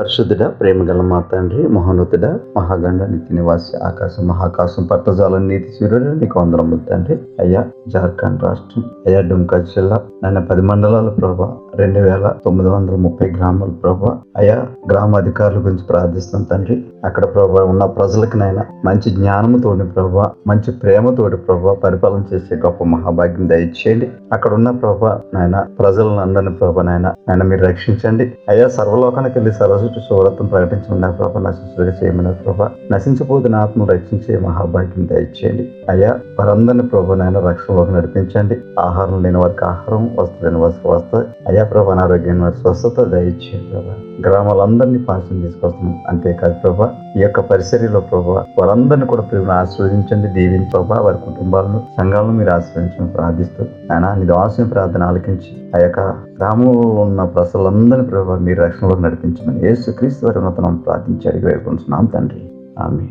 పరిశుద్ధుడ ప్రేమగల మా తండ్రి మహోన్నతుడ మహాగండ నిత్య నివాసి ఆకాశం మహాకాశం పట్టజాల నీతి సూర్యుడు నీకు అందరం తండ్రి. అయ్యా జార్ఖండ్ రాష్ట్రం అయ్యా డుమ్కా జిల్లా నన్ను పది మండలాల ప్రభా రెండు వేల తొమ్మిది వందల ముప్పై గ్రామాల ప్రభా. అయా గ్రామ అధికారుల గురించి ప్రార్థిస్తాం తండ్రి. అక్కడ ప్రభా ఉన్న ప్రజలకు నాయన మంచి జ్ఞానముతోని ప్రభా మంచి ప్రేమతోటి ప్రభా పరిపాలన చేసే గొప్ప మహాభాగ్యం దయచేయండి. అక్కడ ఉన్న ప్రభా నాయన ప్రజలను అందరిని ప్రభా నాయన ఆయన మీరు రక్షించండి. అయ్యా సర్వలోకానికి వెళ్ళి సరస్వతి సౌరత్వం ప్రకటించమన్న ప్రభా నశించులుగా చేయమని ప్రభా. నశించిపోతున్న ఆత్మ రక్షించే మహాభాగ్యం దయచేయండి. అయ్యా వారందరినీ ప్రభా నాయన రక్షణలోకి నడిపించండి. ఆహారం లేని వారికి ఆహారం వస్తు లేని వస్తు వస్తాయి అయ్యా ప్రభా అనారోగ్యాన్ని వారి స్వస్థత దయచేయండి ప్రభా. గ్రామాలందరినీ పాశం తీసుకొస్తున్నాం. అంతేకాదు ప్రభా. ఈ యొక్క పరిసరిలో ప్రభా వారందరినీ కూడా ప్రేమను ఆశీర్వదించండి దీవించి ప్రభా. వారి కుటుంబాలను సంఘాలను మీరు ఆశ్రయించమని ప్రార్థిస్తూ ఆయన నీ దాసిన ప్రార్థన ఆలకించి ఆ యొక్క గ్రామంలో ఉన్న ప్రజలందరినీ ప్రభావ మీరు రక్షణలో నడిపించమని యేసు క్రీస్తు వారి ఉన్నతనం ప్రార్థించి అడిగి వేడుకుంటున్నాం తండ్రి. ఆమె